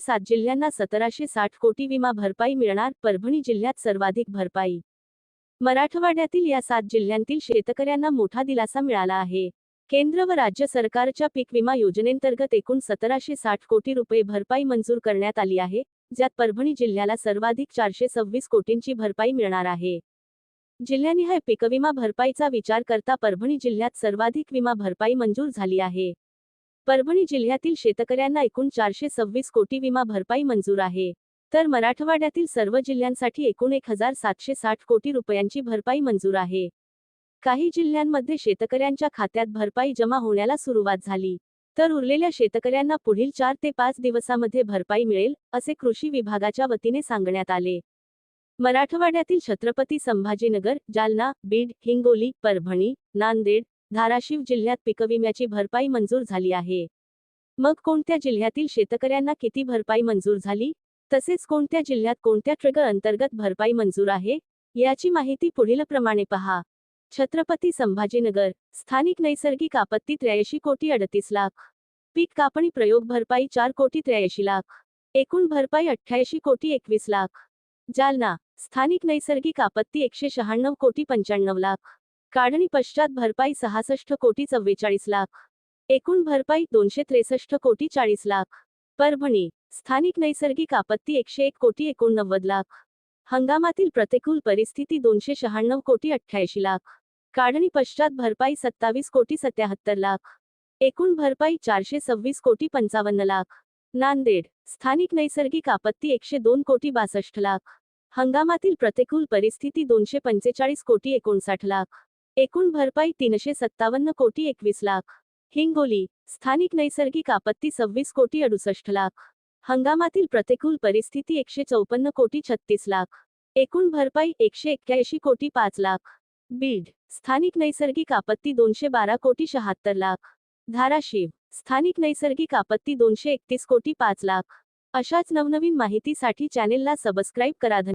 सात जिल्ह्यांना सतराशे साठ कोटी विमा भरपाई मिळणार परभणी जिल्ह्यात सर्वाधिक भरपाई. मराठवाड्यातील या सात जिल्ह्यांतील शेतकऱ्यांना मोठा दिलासा मिळाला आहे. केंद्र व राज्य सरकारच्या पीक विमा योजनेंतर्गत एकूण सतराशे साठ कोटी रुपये भरपाई मंजूर करण्यात आली आहे ज्यात परभणी जिल्ह्याला सर्वाधिक चारशे सव्वीस कोटींची भरपाई मिळणार आहे. जिल्ह्यानिहाय पीक विमा भरपाईचा विचार करता परभणी जिल्ह्यात सर्वाधिक विमा भरपाई मंजूर झाली आहे. परभणी जिल्ह्यातील शेतकऱ्यांना एकूण चारशे सव्वीस कोटी विमा भरपाई मंजूर आहे. तर मराठवाड्यातील सर्व जिल्ह्यांसाठी एकूण एक हजार सातशे साठ कोटी रुपयांची भरपाई मंजूर आहे. काही जिल्ह्यांमध्ये शेतकऱ्यांच्या खात्यात भरपाई जमा होण्याला सुरुवात झाली. तर उरलेल्या शेतकऱ्यांना पुढील चार ते पाच दिवसामध्ये भरपाई मिळेल असे कृषी विभागाच्या वतीने सांगण्यात आले. मराठवाड्यातील छत्रपती संभाजीनगर जालना बीड हिंगोली परभणी नांदेड धाराशिव जिल्ह्यात पिकविम्याची भरपाई मंजूर झाली आहे. मग कोणत्या जिल्ह्यातील शेतकऱ्यांना किती भरपाई मंजूर झाली? तसेच कोणत्या जिल्ह्यात कोणत्या ट्रिगर अंतर्गत भरपाई मंजूर आहे? याची माहिती पुढील प्रमाणे पहा. छत्रपती संभाजीनगर स्थानिक नैसर्गिक आपत्ती त्र्याऐंशी कोटी अडतीस लाख. पीक कापणी प्रयोग भरपाई चार कोटी त्र्याऐंशी लाख. एकूण भरपाई अठ्ठ्याऐंशी कोटी एकवीस लाख. जालना स्थानिक नैसर्गिक आपत्ती एकशे शहाण्णव कोटी पंच्याण्णव लाख. काढणी पश्चात भरपाई सहासष्ट कोटी चव्वेचाळीस लाख. एकूण भरपाई दोनशे त्रेसष्ट कोटी चाळीस लाख. परभणी स्थानिक नैसर्गिक आपत्ती एकशे एक कोटी एकोणनव्वद लाख. हंगामातील प्रतिकूल परिस्थिती दोनशे शहाण्णव कोटी अठ्ठ्याऐंशी लाख. काढणी पश्चात भरपाई सत्तावीस कोटी सत्याहत्तर लाख. एकूण भरपाई चारशे सव्वीस कोटी पंचावन्न लाख. नांदेड स्थानिक नैसर्गिक आपत्ती एकशे दोन कोटी बासष्ट लाख. हंगामातील प्रतिकूल परिस्थिती दोनशे पंचेचाळीस कोटी एकोणसाठ लाख. एकूण भरपाई तीनशे सत्तावन्न कोटी एकवीस लाख. हिंगोली स्थानिक नैसर्गिक आपत्ती सव्वीस कोटी अडुसष्ट लाख. हंगामातील प्रतिकूल परिस्थिती एकशे चौपन्न कोटी छत्तीस लाख. एकूण भरपाई एकशे एक्क्याऐंशी कोटी पाच लाख. बीड स्थानिक नैसर्गिक आपत्ती दोनशे बारा कोटी शहात्तर लाख. धाराशिव स्थानिक नैसर्गिक आपत्ती दोनशे एकतीस कोटी पाच लाख. अशाच नवनवीन माहितीसाठी चॅनेलला सबस्क्राईब करा. धन्यवाद.